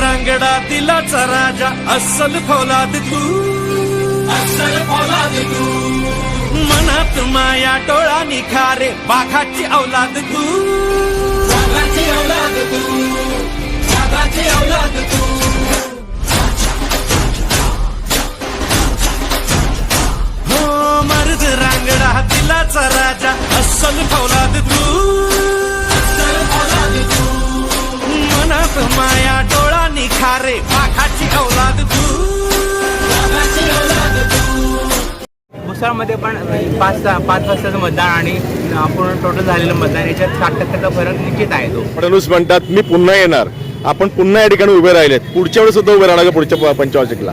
रांगडा दिलाचा राजा अस्सल फौलाद तू. अस्सल फौलाद तू. मनात माया डोळा निखारे बाघाची औलाद तू. बाघाची औलाद तू. बाघाची औलाद तू. हो मर्द रांगडा दिलाचा राजा निखारे बाघाची औलाद तू. बाघाची औलाद तू. मुसळमध्ये पण पाच पाच वाजताचं मतदान आणि पूर्ण टोटल झालेलं मतदान याच्यात साठ टक्क्याचा फरक निश्चित आहे तो. फडणवीस म्हणतात मी पुन्हा येणार. आपण पुन्हा या ठिकाणी उभे राहिलेत. पुढच्या वेळेस सुद्धा उभे राहणार पुढच्या पंचवार्षिकला?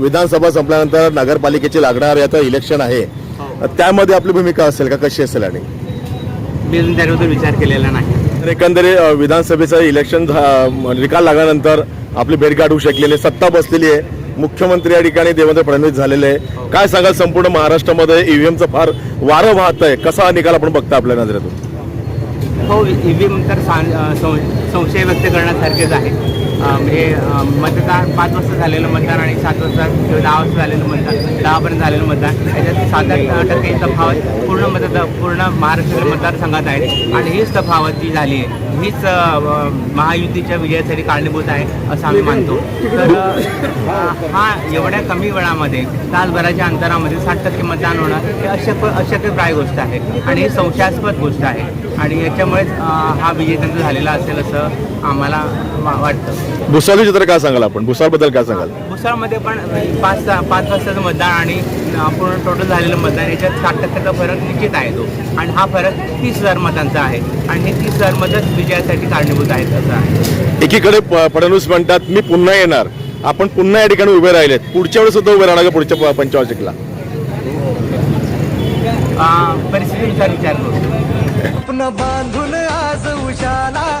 विधानसभा संपल्यानंतर नगरपालिकेची लागणार आता इलेक्शन आहे. त्यामध्ये आपली भूमिका असेल का? कशी असेल आणि? मी अजून त्याबद्दल विचार केलेला नाही. तर एकंदरीत विधानसभेचं इलेक्शन निकाल लागल्यानंतर आपली भेटगाठ होऊ शकलेली सत्ता बसलेली आहे. मुख्यमंत्री या ठिकाणी देवेंद्र फडणवीस झालेले आहे. काय सांगाल? संपूर्ण महाराष्ट्रामध्ये ईव्हीएमचं फार वारं वाहत आहे कसा हा निकाल आपण बघता आपल्या नजरेतून? हो ईव्हीएम तर अं, सं- संशय व्यक्त करण्यासारखेच आहे. म्हणजे मतदान पाच वाजता झालेलं मतदान आणि सात वाजता किंवा दहा वाजता झालेलं मतदान दहापर्यंत झालेलं मतदान याच्यात सात आठ टक्के तफावत पूर्ण मतदार पूर्ण महाराष्ट्रातील मतदारसंघात आहे आणि हीच तफावत जी झाली आहे हीच महायुतीच्या विजयासाठी कारणीभूत आहे असं आम्ही मानतो. तर हा एवढ्या कमी वेळामध्ये तासभराच्या अंतरामध्ये साठ टक्के मतदान होणं हे अशक्य अशक्यप्राय गोष्ट आहे आणि ही संशयास्पद गोष्ट आहे. आणि याच्यामुळेच हा विजय त्यांचा झालेला असेल असं आम्हाला वाटतं. भुसावळी चित्र काय सांगाल आपण? भुसावळबद्दल काय सांगाल? भुसावळमध्ये पण पाच पाच वाजताचं मतदान आणि पूर्ण टोटल झालेलं मतदान याच्यात साठ टक्क्याचा फरक निश्चित आहे तो. आणि हा फरक तीस हजार मतांचा आहे. आणि हे तीस हजार मतच विजयासाठी कारणीभूत आहेत असं आहे. एकीकडे फडणवीस म्हणतात मी पुन्हा येणार. आपण पुन्हा या ठिकाणी उभे राहिलेत. पुढच्या वेळेस सुद्धा उभे राहणार का पुढच्या पंचवार्षिकला? परिस्थितीनुसार विचार करू. स्वप्न बांधून आज उशाला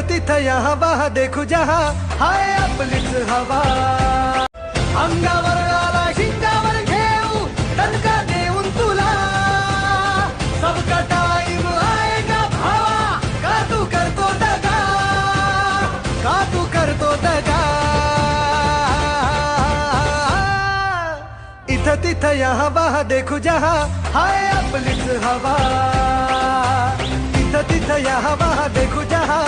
तिथं यहाँ, वहाँ देखू जहा। हाय आपलीच हवा। अंगावर आला शिंगावर घेऊ देऊन तुला। सबका टाइम आएगा भावा? का तू करतो दगा? का तू करतो दगा? तिथं यहाँ, वहाँ देखू जहा। हाय आपलीच हवा। इथं तिथं यहाँ, वहाँ देखू जहा।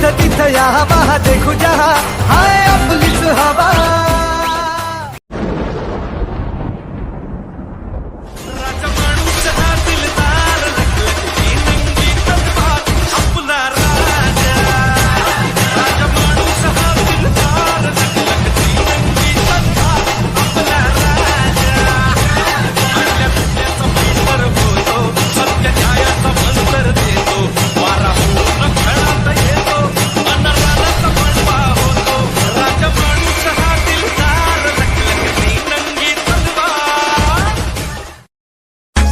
इथं तिथं या हवा देखू जहा. हाय आपलीच हवा.